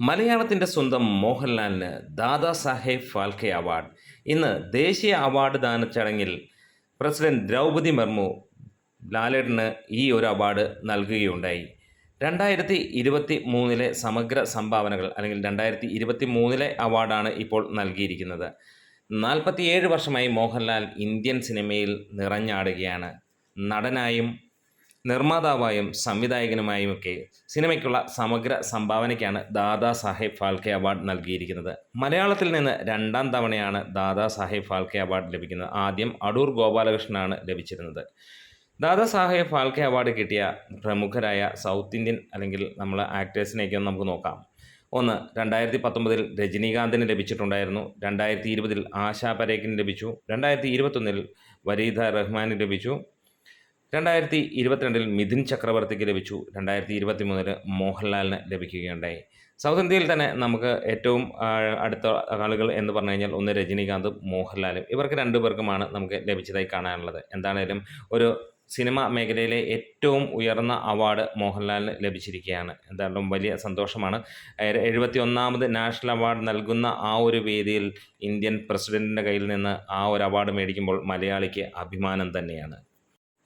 മലയാളത്തിന്റെ സ്വന്തം മോഹൻലാലിന് ദാദാ സാഹേബ് ഫാൽക്കെ അവാർഡ്. ഇന്ന് ദേശീയ അവാർഡ് ദാന ചടങ്ങിൽ പ്രസിഡന്റ് ദ്രൗപതി മുർമു ലാലേട്ടന് ഈ ഒരു അവാർഡ് നൽകുകയുണ്ടായി. രണ്ടായിരത്തി ഇരുപത്തി മൂന്നിലെ സമഗ്ര സംഭാവനകൾ അല്ലെങ്കിൽ രണ്ടായിരത്തി ഇരുപത്തി മൂന്നിലെ അവാർഡാണ് ഇപ്പോൾ നൽകിയിരിക്കുന്നത്. നാൽപ്പത്തിയേഴ് വർഷമായി മോഹൻലാൽ ഇന്ത്യൻ സിനിമയിൽ നിറഞ്ഞാടുകയാണ്. നടനായും നിർമ്മാതാവായും സംവിധായകനുമായുമൊക്കെ സിനിമയ്ക്കുള്ള സമഗ്ര സംഭാവനയ്ക്കാണ് ദാദാ സാഹേബ് ഫാൽക്കെ അവാർഡ് നൽകിയിരിക്കുന്നത്. മലയാളത്തിൽ നിന്ന് രണ്ടാം തവണയാണ് ദാദാ സാഹേബ് ഫാൽക്കെ അവാർഡ് ലഭിക്കുന്നത്. ആദ്യം അടൂർ ഗോപാലകൃഷ്ണനാണ് ലഭിച്ചിരുന്നത്. ദാദാ സാഹേബ് ഫാൽക്കെ അവാർഡ് കിട്ടിയ പ്രമുഖരായ സൗത്ത് ഇന്ത്യൻ അല്ലെങ്കിൽ നമ്മൾ ആക്ടേഴ്സിനെയൊക്കെ നമുക്ക് നോക്കാം. ഒന്ന് രണ്ടായിരത്തി പത്തൊമ്പതിൽ രജനീകാന്തിന് ലഭിച്ചിട്ടുണ്ടായിരുന്നു. രണ്ടായിരത്തി ഇരുപതിൽ ആശാ പരേഖിന് ലഭിച്ചു. രണ്ടായിരത്തി ഇരുപത്തൊന്നിൽ വരീദ റഹ്മാന് ലഭിച്ചു. രണ്ടായിരത്തി ഇരുപത്തിരണ്ടിൽ മിഥുൻ ചക്രവർത്തിക്ക് ലഭിച്ചു. രണ്ടായിരത്തി ഇരുപത്തി മൂന്നിൽ മോഹൻലാലിന് ലഭിക്കുകയുണ്ടായി. സൗത്ത് ഇന്ത്യയിൽ തന്നെ നമുക്ക് ഏറ്റവും അടുത്ത ആളുകൾ എന്ന് പറഞ്ഞു കഴിഞ്ഞാൽ ഒന്ന് രജനീകാന്തും മോഹൻലാലും. ഇവർക്ക് രണ്ടുപേർക്കുമാണ് നമുക്ക് ലഭിച്ചതായി കാണാനുള്ളത്. എന്താണേലും ഒരു സിനിമ മേഖലയിലെ ഏറ്റവും ഉയർന്ന അവാർഡ് മോഹൻലാലിന് ലഭിച്ചിരിക്കുകയാണ്. എന്തായാലും വലിയ സന്തോഷമാണ്. എഴുപത്തി ഒന്നാമത് നാഷണൽ അവാർഡ് നൽകുന്ന ആ ഒരു വേദിയിൽ ഇന്ത്യൻ പ്രസിഡന്റിന്റെ കയ്യിൽ നിന്ന് ആ ഒരു അവാർഡ് മേടിക്കുമ്പോൾ മലയാളിക്ക് അഭിമാനം തന്നെയാണ്.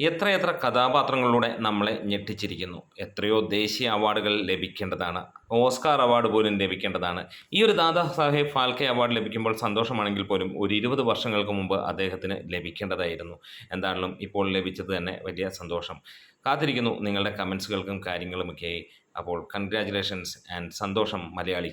എത്രയെത്ര കഥാപാത്രങ്ങളിലൂടെ നമ്മളെ ഞെട്ടിച്ചിരിക്കുന്നു. എത്രയോ ദേശീയ അവാർഡുകൾ ലഭിക്കേണ്ടതാണ്. ഓസ്കാർ അവാർഡ് പോലും ലഭിക്കേണ്ടതാണ്. ഈ ഒരു ദാദാ സാഹേബ് ഫാൽക്കെ അവാർഡ് ലഭിക്കുമ്പോൾ സന്തോഷമാണെങ്കിൽ പോലും ഒരു ഇരുപത് വർഷങ്ങൾക്ക് മുമ്പ് അദ്ദേഹത്തിന് ലഭിക്കേണ്ടതായിരുന്നു. എന്താണെങ്കിലും ഇപ്പോൾ ലഭിച്ചത് തന്നെ വലിയ സന്തോഷം. കാത്തിരിക്കുന്നു നിങ്ങളുടെ കമൻസുകൾക്കും കാര്യങ്ങളുമൊക്കെയായി അപ്പോൾ കൺഗ്രാറ്റുലേഷൻസ് ആൻഡ് സന്തോഷം മലയാളി